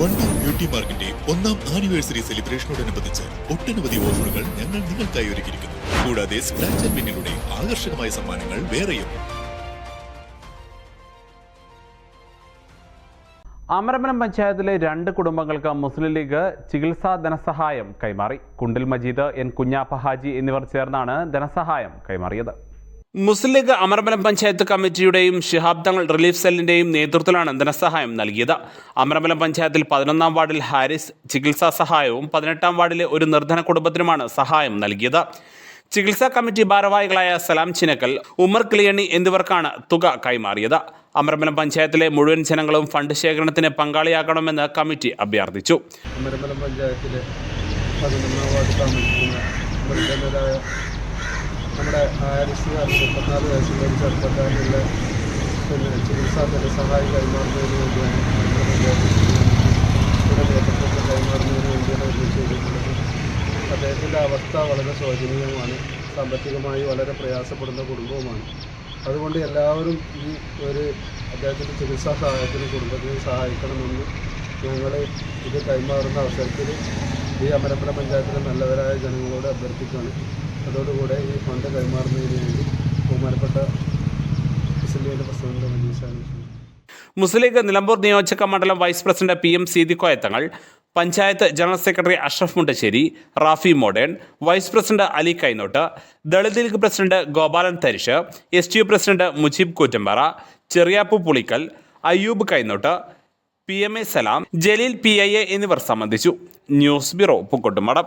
Wandoor beauty മാർക്കിന്റെ ഒന്നാം anniversary സെലിബ്രേഷനോടനുബന്ധിച്ച് ഒട്ടനവധി ഓഫറുകൾ ഞങ്ങൾ നിങ്ങൾക്കായി ഒരുക്കിയിരിക്കുന്നു. കൂടാതെ സ്ക്രാച്ച് ആൻഡ് വിന്നിലൂടെ ആകർഷകമായ സമ്മാനങ്ങൾ വേറെയും. അമരമനം പഞ്ചായത്തിലെ രണ്ട് കുടുംബങ്ങൾക്ക് മുസ്ലിം ലീഗ് ചികിത്സാ ധനസഹായം കൈമാറി. കുണ്ടിൽ മജീദ് എൻ കുഞ്ഞാപ്പ ഹാജി എന്നിവർ ചേർന്നാണ് ധനസഹായം കൈമാറിയത്. മുസ്ലിം ലീഗ് അമരമ്പലം പഞ്ചായത്ത് കമ്മിറ്റിയുടെയും ശിഹാബ് തങ്ങൾ റിലീഫ് സെല്ലിന്റെയും നേതൃത്വത്തിലാണ് ധനസഹായം നൽകിയത്. അമരമ്പലം പഞ്ചായത്തിൽ പതിനൊന്നാം വാർഡിൽ ഹാരിസ് ചികിത്സാ സഹായവും പതിനെട്ടാം വാർഡിലെ ഒരു നിർധന കുടുംബത്തിനുമാണ് സഹായം നൽകിയത്. ചികിത്സാ കമ്മിറ്റി ഭാരവാഹികളായ സലാം ചിനക്കൽ ഉമർ കിളിയണ്ണി എന്നിവർക്കാണ് തുക കൈമാറിയത്. അമരമ്പലം പഞ്ചായത്തിലെ മുഴുവൻ ജനങ്ങളും ഫണ്ട് ശേഖരണത്തിന് പങ്കാളിയാക്കണമെന്ന് കമ്മിറ്റി അഭ്യർത്ഥിച്ചു. അമരമ്പലം പഞ്ചായത്തിലെ പതിനൊന്നാം വാർഡ് നമ്മുടെ ആരിസ് മുപ്പത്തിനാല് വയസ്സുള്ള ഒരു ചെറുപ്പക്കാരനുള്ള ചികിത്സാ ധനസഹായം കൈമാറുന്നതിന് വേണ്ടിയാണ് നമ്മുടെ കൈമാറുന്നതിന് വേണ്ടിയാണ് ഇത് ചെയ്തിട്ടുള്ളത്. അദ്ദേഹത്തിന്റെ അവസ്ഥ വളരെ ശോചനീയമാണ് സാമ്പത്തികമായി വളരെ പ്രയാസപ്പെടുന്ന കുടുംബവുമാണ്. അതുകൊണ്ട് എല്ലാവരും ഈ ഒരു അദ്ദേഹത്തിന്റെ ചികിത്സാ സഹായത്തിന് കുടുംബത്തിന് സഹായിക്കണമെന്ന് ഞങ്ങൾ ഇത് കൈമാറുന്ന അവസരത്തിൽ ഈ അമരപ്പുഴ പഞ്ചായത്തിലെ നല്ലവരായ ജനങ്ങളോട് അഭ്യർത്ഥിക്കുകയാണ്. അതോടുകൂടെ ഈ ഫണ്ട് കൈമാറുന്നതിന് വേണ്ടി ബഹുമാനപ്പെട്ട മുസ്ലിം പ്രസിഡന്റ് മജീസാണ് മുസ്ലിം ലീഗ് നിലമ്പൂർ നിയോജക മണ്ഡലം vice president P M Seethikoya Thangal panchayat general secretary Ashraf Mundassery Rafi modern vice president Ali Kainott Dalit League president Gopalan Tharish S T U president Mujeeb Koottampara Cheriyappu Pulikkal Ayyub Kainott P M A Salam Jaleel P I A എന്നിവർ സംബന്ധിച്ചു. News bureau പൂക്കോട്ടുമടം